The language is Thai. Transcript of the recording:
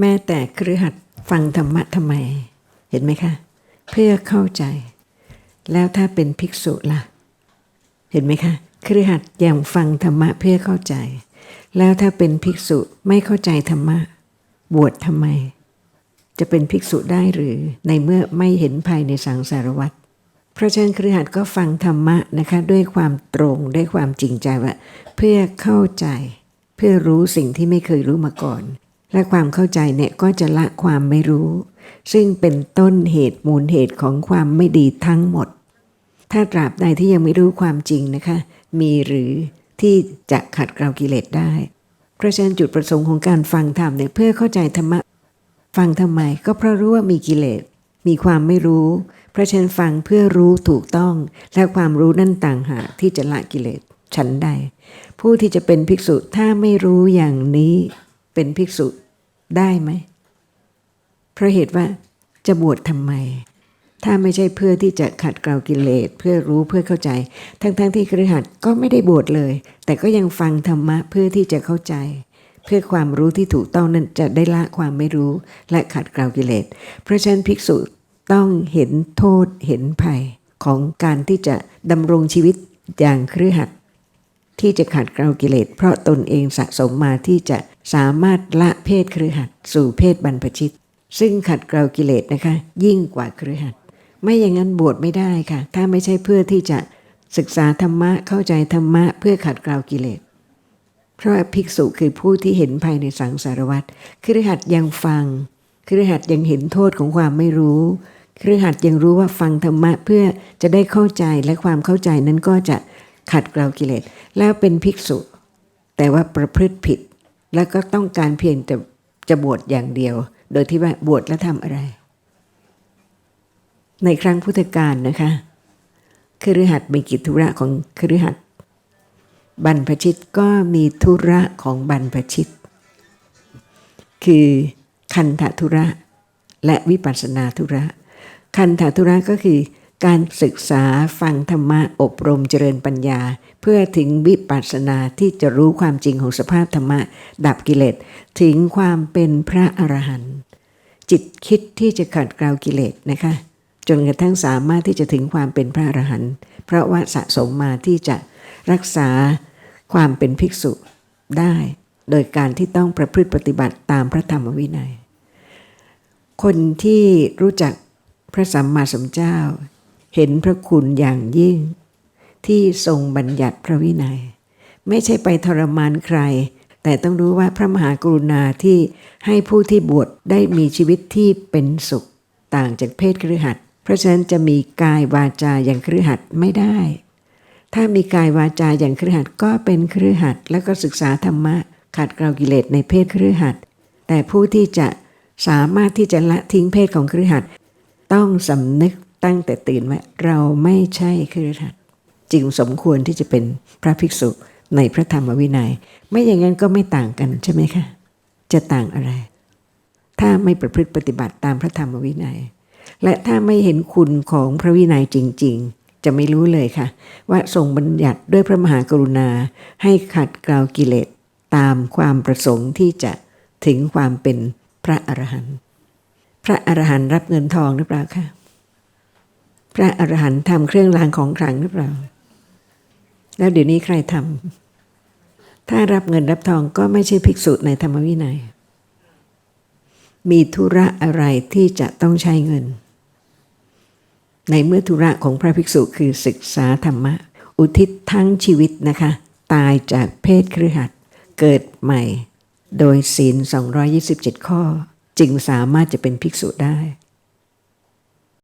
แม้แต่ครือหัดฟังธรรมะทำไม เห็นไหมคะ เพื่อเข้าใจ แล้วถ้าเป็นภิกษุล่ะ เห็นไหมคะครือหัดยังฟังธรรมะเพื่อเข้าใจ แล้วถ้าเป็นภิกษุไม่เข้าใจธรรมะ บวชทำไม จะเป็นภิกษุได้หรือในเมื่อไม่เห็นภายในสังสารวัฏเพราะฉะนั้นครือหัดก็ฟังธรรมะนะคะ ด้วยความตรงด้วยความจริงใจว่า เพื่อเข้าใจ เพื่อรู้สิ่งที่ไม่เคยรู้มาก่อน และความเข้าใจเนี่ยก็จะละความไม่รู้ ซึ่งเป็นต้นเหตุมูลเหตุของความไม่ดีทั้งหมด ถ้าตราบใดที่ยังไม่รู้ความจริงนะคะ มีหรือที่จะขัดเกลากิเลสได้เพราะฉะนั้นจุดประสงค์ของการฟังธรรมเนี่ยเพื่อเข้าใจธรรมะ ฟังทำไมก็เพราะรู้ว่ามีกิเลส มีความไม่รู้ เพราะฉะนั้นฟังเพื่อรู้ถูกต้อง และความรู้นั่นต่างหากที่จะละกิเลสฉันใด ผู้ที่จะเป็นภิกษุถ้าไม่รู้อย่างนี้ เป็นภิกษุได้ไหม เพราะเหตุว่าจะบวชทำไม ถ้าไม่ใช่เพื่อที่จะขัดเกลากิเลสเพื่อรู้เพื่อเข้าใจ ทั้งๆทที่ครือขัดก็ไม่ได้บวชเลย แต่ก็ยังฟังธรรมะเพื่อที่จะเข้าใจ เพื่อความรู้ที่ถูกต้องนั้นจะได้ละความไม่รู้และขัดเกลากิเลส เพราะฉะนั้นภิกษุต้องเห็นโทษเห็นภัยของการที่จะดำรงชีวิตอย่างครือขัดที่จะขัดเกลากิเลสเพราะตนเองสะสมมาที่จะ สามารถละเพศครือขัดสู่เพศบรรพชิต ซึ่งขัดเกลากิเลสนะคะ ยิ่งกว่าครือขัดไม่อย่างนั้นบวชไม่ได้ค่ะ ถ้าไม่ใช่เพื่อที่จะศึกษาธรรมะเข้าใจธรรมะเพื่อขัดเกลากิเลสเพราะภิกษุคือผู้ที่เห็นภายในสังสารวัฏครือขัดยังฟังครือขัดยังเห็นโทษของความไม่รู้ครือขัดยังรู้ว่าฟังธรรมะเพื่อจะได้เข้าใจและความเข้าใจนั้นก็จะขัดเกลากิเลสแล้วเป็นภิกษุ แต่ว่าประพฤติผิด แล้วก็ต้องการเพียงแต่จะบวชอย่างเดียว โดยที่ว่าบวชแล้วทำอะไร ในครั้งพุทธกาลนะคะคฤหัสถ์มีกิจธุระของคฤหัสถ์บรรพชิตก็มีธุระของบรรพชิต คือคันธธุระและวิปัสสนาธุระ คันธธุระก็คือ การศึกษาฟังธรรมะอบรมเจริญปัญญา เพื่อถึงวิปัสสนาที่จะรู้ความจริงของสภาพธรรมะ ดับกิเลสถึงความเป็นพระอรหันต์จิตคิดที่จะขัดเกลากิเลสนะคะ จนกระทั่งสามารถที่จะถึงความเป็นพระอรหันต์เพราะว่าสะสมมาที่จะรักษาความเป็นภิกษุได้ โดยการที่ต้องประพฤติปฏิบัติตามพระธรรมวินัย คนที่รู้จักพระสัมมาสัมพุทธเจ้า เห็นพระคุณอย่างยิ่ง ที่ทรงบัญญัติพระวินัย ไม่ใช่ไปทรมานใคร แต่ต้องรู้ว่าพระมหากรุณาที่ให้ผู้ที่บวชได้มีชีวิตที่เป็นสุข ต่างจากเพศครือขัดเพราะฉะนั้นจะมีกายวาจาอย่างครือขัดไม่ได้ ถ้ามีกายวาจาอย่างครือขัดก็เป็นครือขัดแล้วก็ศึกษาธรรมะขัดเกลากิเลสในเพศครือขัดแต่ผู้ที่จะสามารถที่จะละทิ้งเพศของครือขัดต้องสำนึก ตั้งแต่ตื่นว่าเราไม่ใช่ครือขัดจึงสมควรที่จะเป็นพระภิกษุในพระธรรมวินัย ไม่อย่างนั้นก็ไม่ต่างกันใช่ไหมคะ จะต่างอะไร ถ้าไม่ประพฤติปฏิบัติตามพระธรรมวินัย และถ้าไม่เห็นคุณของพระวินัยจริง ๆ จะไม่รู้เลยค่ะ ว่าทรงบัญญัติด้วยพระมหากรุณา ให้ขัดเกลากิเลสตามความประสงค์ที่จะถึงความเป็นพระอรหันต์พระอรหันต์รับเงินทองหรือเปล่าคะ ระอรหันต์ทำเครื่องรางของขลังหรือเปล่า แล้วเดี๋ยวนี้ใครทำถ้ารับเงินรับทองก็ไม่ใช่ภิกษุในธรรมวินัย มีธุระอะไรที่จะต้องใช้เงิน ในเมื่อธุระของพระภิกษุคือศึกษาธรรมะ อุทิศทั้งชีวิตนะคะ ตายจากเพศครือขัดเกิดใหม่ โดยศีล 227 ข้อ จึงสามารถจะเป็นภิกษุได้